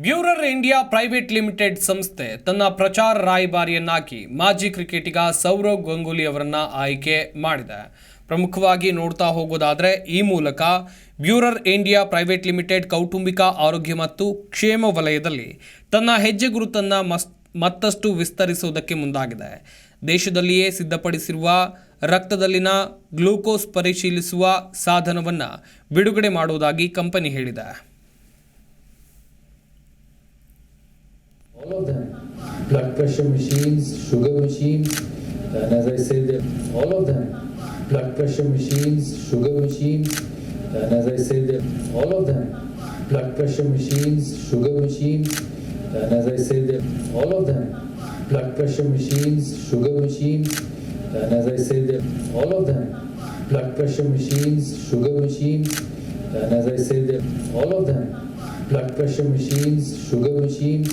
ಬ್ಯೂರರ್ India private limited ಸಂಸ್ಥೆ ತನ್ನ ಪ್ರಚಾರ ರಾಯಭಾರಿಯನ್ನಾಗಿ ಮಾಜಿ ಕ್ರಿಕೆಟಿಗ ಸೌರವ್ ಗಂಗೂಲಿ ಅವರನ್ನ ಆಯ್ಕೆ ಮಾಡಿದೆ. ಪ್ರಮುಖವಾಗಿ ನೋಡ್ತಾ ಹೋಗೋದಾದ್ರೆ ಈ ಮೂಲಕ ಬ್ಯೂರರ್ ಇಂಡಿಯಾ ಪ್ರೈವೇಟ್ ಲಿಮಿಟೆಡ್ ಕೌಟುಂಬಿಕ ಆರೋಗ್ಯ ಮತ್ತು ಕ್ಷೇಮ ವಲಯದಲ್ಲಿ ತನ್ನ ಹೆಜ್ಜೆ ಗುರುತನ್ನು ಮಸ್, ಮತ್ತಷ್ಟು ವಿಸ್ತರಿಸುವುದಕ್ಕೆ ಮುಂದಾಗಿದೆ. ದೇಶದಲ್ಲಿಯೇ ಸಿದ್ಧಪಡಿಸಿರುವ ರಕ್ತದಲ್ಲಿನ ಗ್ಲೂಕೋಸ್ ಪರಿಶೀಲಿಸುವ ಸಾಧನವನ್ನು ಬಿಡುಗಡೆ ಮಾಡುವುದಾಗಿ ಕಂಪನಿ ಹೇಳಿದೆ. All of them, blood pressure machines, sugar machines, and as I said, all of them, blood pressure machines, sugar machines, and as I said, all of them, blood pressure machines, sugar machines, and as I said, all of them, blood pressure machines, sugar machines, and as I said, all of them, blood pressure machines, sugar machines, and as I said, all of them, blood pressure machines, sugar machines.